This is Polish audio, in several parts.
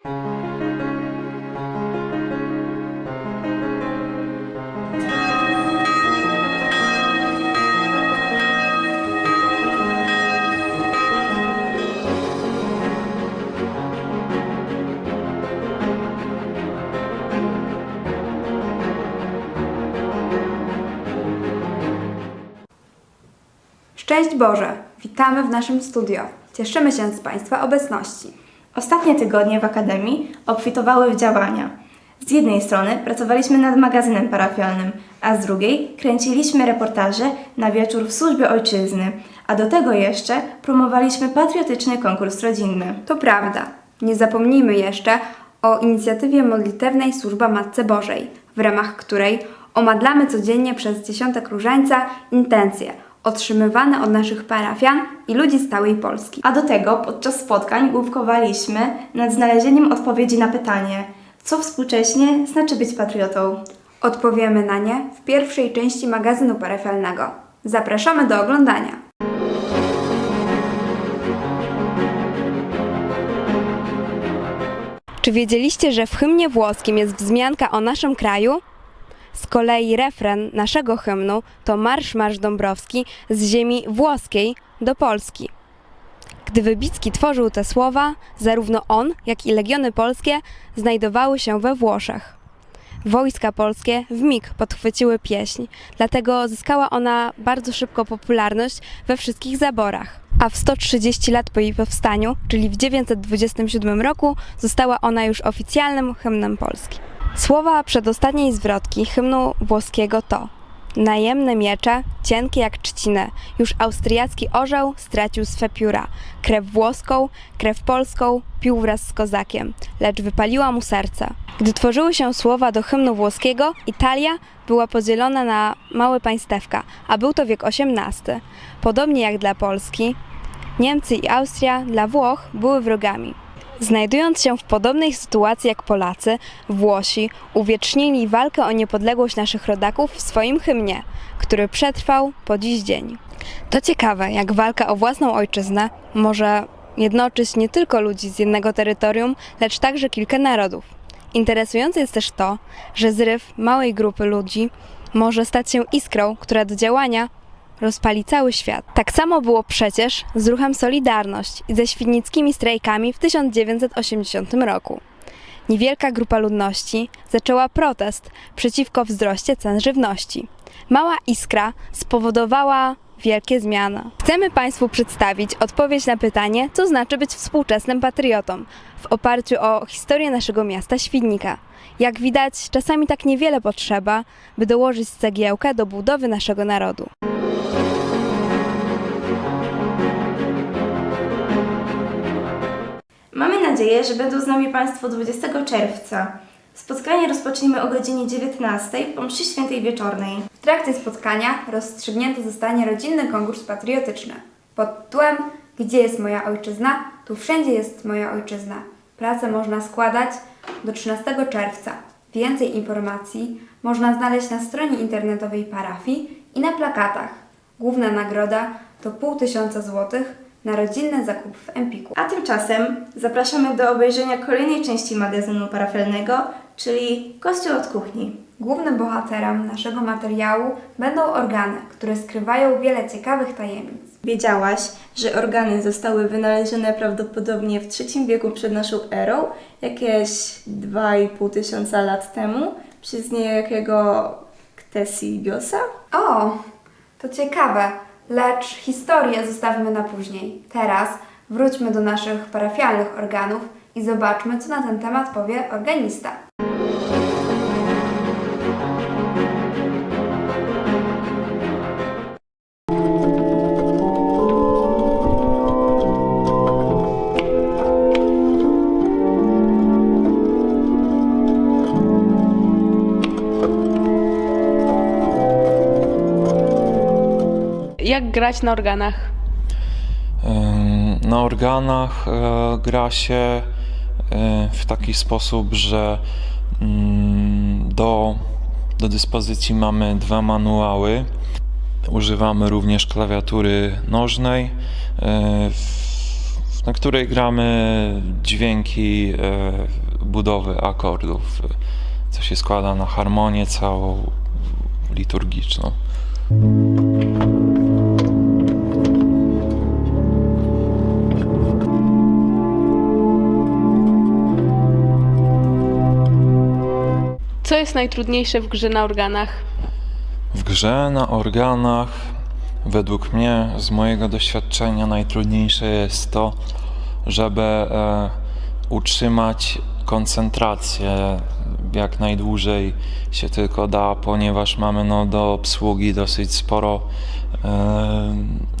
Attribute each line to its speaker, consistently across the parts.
Speaker 1: Szczęść Boże! Witamy w naszym studio. Cieszymy się z Państwa obecności.
Speaker 2: Ostatnie tygodnie w Akademii obfitowały w działania. Z jednej strony pracowaliśmy nad magazynem parafialnym, a z drugiej kręciliśmy reportaże na wieczór w służbie ojczyzny, a do tego jeszcze promowaliśmy patriotyczny konkurs rodzinny.
Speaker 1: To prawda. Nie zapomnijmy jeszcze o inicjatywie modlitewnej Służba Matce Bożej, w ramach której omadlamy codziennie przez dziesiątek różańca intencje otrzymywane od naszych parafian i ludzi z całej Polski.
Speaker 2: A do tego podczas spotkań główkowaliśmy nad znalezieniem odpowiedzi na pytanie, co współcześnie znaczy być patriotą.
Speaker 1: Odpowiemy na nie w pierwszej części magazynu parafialnego. Zapraszamy do oglądania. Czy wiedzieliście, że w hymnie włoskim jest wzmianka o naszym kraju? Z kolei refren naszego hymnu to Marsz Marsz Dąbrowski z ziemi włoskiej do Polski. Gdy Wybicki tworzył te słowa, zarówno on, jak i legiony polskie znajdowały się we Włoszech. Wojska polskie w mig podchwyciły pieśń, dlatego zyskała ona bardzo szybko popularność we wszystkich zaborach. A w 130 lat po jej powstaniu, czyli w 927 roku, została ona już oficjalnym hymnem Polski. Słowa przedostatniej zwrotki hymnu włoskiego to Najemne miecze, cienkie jak trzcinę, już austriacki orzeł stracił swe pióra. Krew włoską, krew polską pił wraz z kozakiem, lecz wypaliła mu serce. Gdy tworzyły się słowa do hymnu włoskiego, Italia była podzielona na małe państewka, a był to wiek XVIII. Podobnie jak dla Polski, Niemcy i Austria dla Włoch były wrogami. Znajdując się w podobnej sytuacji jak Polacy, Włosi uwiecznili walkę o niepodległość naszych rodaków w swoim hymnie, który przetrwał po dziś dzień. To ciekawe, jak walka o własną ojczyznę może jednoczyć nie tylko ludzi z jednego terytorium, lecz także kilka narodów. Interesujące jest też to, że zryw małej grupy ludzi może stać się iskrą, która do działania rozpali cały świat. Tak samo było przecież z ruchem Solidarność i ze świdnickimi strajkami w 1980 roku. Niewielka grupa ludności zaczęła protest przeciwko wzroście cen żywności. Mała iskra spowodowała wielkie zmiany. Chcemy Państwu przedstawić odpowiedź na pytanie, co znaczy być współczesnym patriotą w oparciu o historię naszego miasta Świdnika. Jak widać, czasami tak niewiele potrzeba, by dołożyć cegiełkę do budowy naszego narodu.
Speaker 2: Mamy nadzieję, że będą z nami Państwo 20 czerwca. Spotkanie rozpoczniemy o godzinie 19 po mszy świętej wieczornej.
Speaker 1: W trakcie spotkania rozstrzygnięty zostanie rodzinny konkurs patriotyczny. Pod tytułem Gdzie jest moja ojczyzna? Tu wszędzie jest moja ojczyzna. Pracę można składać do 13 czerwca. Więcej informacji można znaleźć na stronie internetowej parafii i na plakatach. Główna nagroda to pół tysiąca złotych na rodzinny zakup w Empiku.
Speaker 2: A tymczasem zapraszamy do obejrzenia kolejnej części magazynu parafialnego, czyli Kościół od kuchni.
Speaker 1: Głównym bohaterem naszego materiału będą organy, które skrywają wiele ciekawych tajemnic.
Speaker 2: Wiedziałaś, że organy zostały wynalezione prawdopodobnie w III wieku przed naszą erą, jakieś 2,5 tysiąca lat temu, przez niejakiego Ktesibiosa?
Speaker 1: O, to ciekawe, lecz historię zostawmy na później. Teraz wróćmy do naszych parafialnych organów i zobaczmy, co na ten temat powie organista.
Speaker 3: Grać na organach?
Speaker 4: Na organach e, gra się e, w taki sposób, że mm, do, do dyspozycji mamy dwa manuały. Używamy również klawiatury nożnej. E, na której gramy dźwięki budowy akordów, co się składa na harmonię całą liturgiczną.
Speaker 3: Jest najtrudniejsze w grze na organach?
Speaker 4: W grze na organach, według mnie, z mojego doświadczenia, najtrudniejsze jest to, żeby e, utrzymać koncentrację jak najdłużej się tylko da, ponieważ mamy no, do obsługi dosyć sporo e,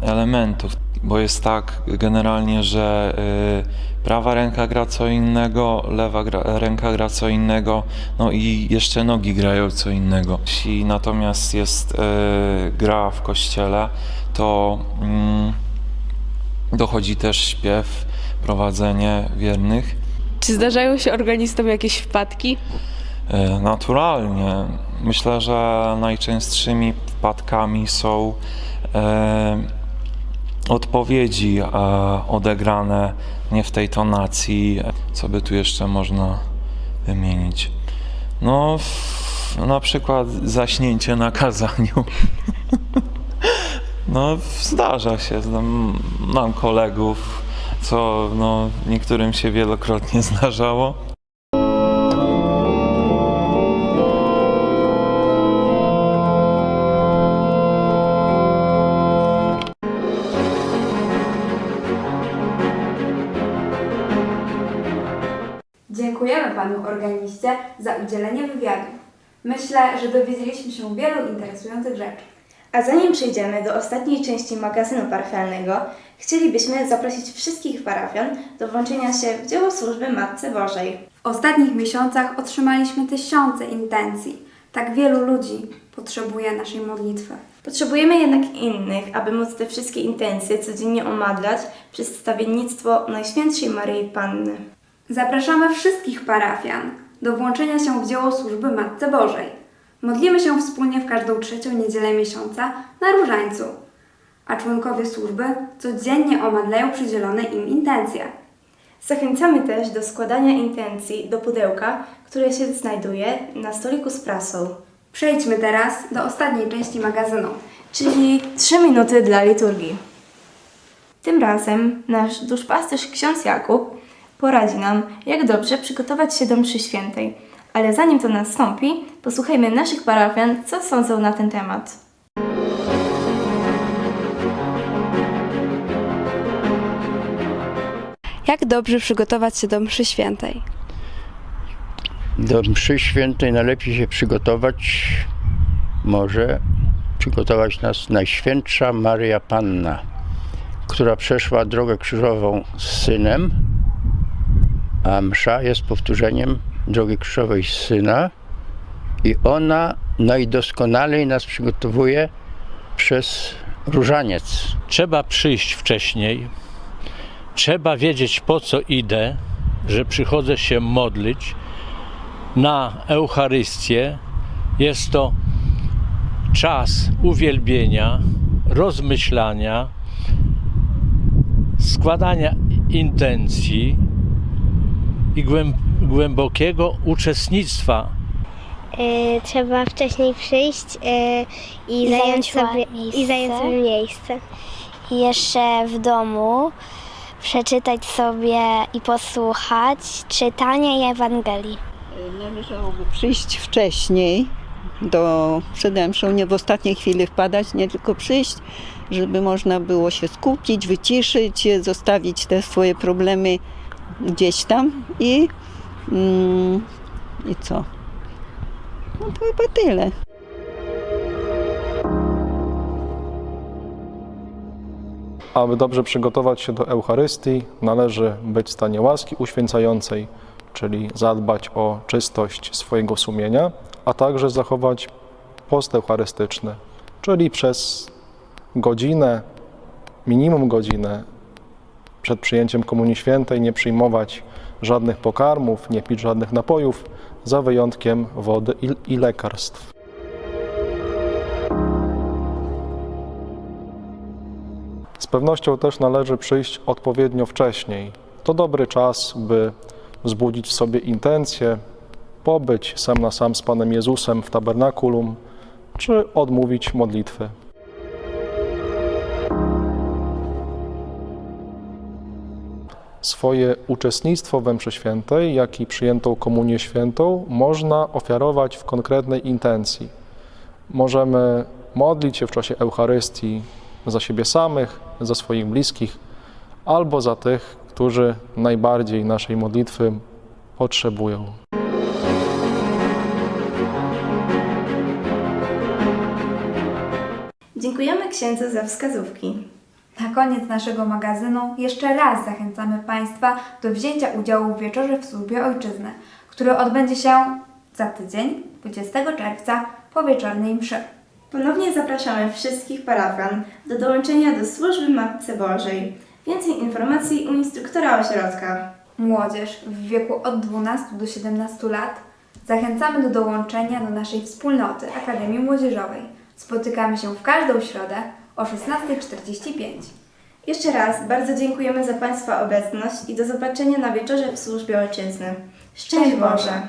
Speaker 4: elementów. Bo jest tak generalnie, że e, prawa ręka gra co innego, lewa gra, ręka gra co innego, no i jeszcze nogi grają co innego. Jeśli natomiast jest e, gra w kościele, to mm, dochodzi też śpiew, prowadzenie wiernych.
Speaker 3: Czy zdarzają się organistom jakieś wpadki?
Speaker 4: E, Naturalnie. Myślę, że najczęstszymi wpadkami są e, odpowiedzi e, odegrane nie w tej tonacji. Co by tu jeszcze można wymienić? No, na przykład zaśnięcie na kazaniu. No, zdarza się. Znam, mam kolegów, co no, niektórym się wielokrotnie zdarzało.
Speaker 1: Panu organiście za udzielenie wywiadu. Myślę, że dowiedzieliśmy się wielu interesujących rzeczy.
Speaker 2: A zanim przejdziemy do ostatniej części magazynu parafialnego, chcielibyśmy zaprosić wszystkich parafian do włączenia się w dzieło służby Matce Bożej.
Speaker 1: W ostatnich miesiącach otrzymaliśmy tysiące intencji. Tak wielu ludzi potrzebuje naszej modlitwy.
Speaker 2: Potrzebujemy jednak innych, aby móc te wszystkie intencje codziennie omadlać przez stawiennictwo Najświętszej Maryi Panny.
Speaker 1: Zapraszamy wszystkich parafian do włączenia się w dzieło służby Matce Bożej. Modlimy się wspólnie w każdą trzecią niedzielę miesiąca na różańcu, a członkowie służby codziennie omadlają przydzielone im intencje.
Speaker 2: Zachęcamy też do składania intencji do pudełka, które się znajduje na stoliku z prasą,
Speaker 1: Przejdźmy teraz do ostatniej części magazynu.
Speaker 2: czyli 3 minuty dla liturgii. Tym razem nasz duszpasterz ksiądz Jakub poradzi nam, jak dobrze przygotować się do mszy świętej. Ale zanim to nastąpi, posłuchajmy naszych parafian, co sądzą na ten temat.
Speaker 1: Jak dobrze przygotować się do mszy świętej?
Speaker 5: Do mszy świętej najlepiej się przygotować może przygotować nas Najświętsza Maria Panna, która przeszła drogę krzyżową z synem, a msza jest powtórzeniem drogi krzyżowej syna i ona najdoskonalej nas przygotowuje przez różaniec.
Speaker 6: Trzeba przyjść wcześniej. Trzeba wiedzieć po co idę, że przychodzę się modlić na Eucharystię. Jest to czas uwielbienia, rozmyślania, składania intencji i głęb- głębokiego uczestnictwa
Speaker 7: Y, trzeba wcześniej przyjść y, i,
Speaker 8: I
Speaker 7: zająć,
Speaker 8: zająć
Speaker 7: sobie, i
Speaker 8: miejsce.
Speaker 7: zająć sobie miejsce.
Speaker 8: I jeszcze w domu przeczytać sobie i posłuchać czytania Ewangelii.
Speaker 9: Należałoby przyjść wcześniej do przed mszą, nie w ostatniej chwili wpadać, nie tylko przyjść, żeby można było się skupić, wyciszyć, zostawić te swoje problemy gdzieś tam i, mm, i co? No to chyba tyle.
Speaker 10: Aby dobrze przygotować się do Eucharystii, należy być w stanie łaski uświęcającej, czyli zadbać o czystość swojego sumienia, a także zachować post eucharystyczny, czyli przez godzinę, minimum godzinę przed przyjęciem Komunii Świętej nie przyjmować żadnych pokarmów, nie pić żadnych napojów, za wyjątkiem wody i, lekarstw. Z pewnością też należy przyjść odpowiednio wcześniej. To dobry czas, by wzbudzić w sobie intencje, pobyć sam na sam z Panem Jezusem w tabernakulum, czy odmówić modlitwy. Swoje uczestnictwo we mszy świętej, jak i przyjętą komunię świętą można ofiarować w konkretnej intencji. Możemy modlić się w czasie Eucharystii za siebie samych, za swoich bliskich, albo za tych, którzy najbardziej naszej modlitwy potrzebują.
Speaker 2: Dziękujemy księdzu za wskazówki.
Speaker 1: Na koniec naszego magazynu jeszcze raz zachęcamy Państwa do wzięcia udziału w wieczorze w służbie ojczyzny, który odbędzie się za tydzień, 20 czerwca, po wieczornej mszy.
Speaker 2: Ponownie zapraszamy wszystkich parafian do dołączenia do służby Matce Bożej. Więcej informacji u instruktora ośrodka.
Speaker 1: Młodzież w wieku od 12 do 17 lat zachęcamy do dołączenia do naszej wspólnoty Akademii Młodzieżowej. Spotykamy się w każdą środę o 16.45.
Speaker 2: Jeszcze raz bardzo dziękujemy za Państwa obecność i do zobaczenia na wieczorze w służbie ojczyzny. Szczęść Boże!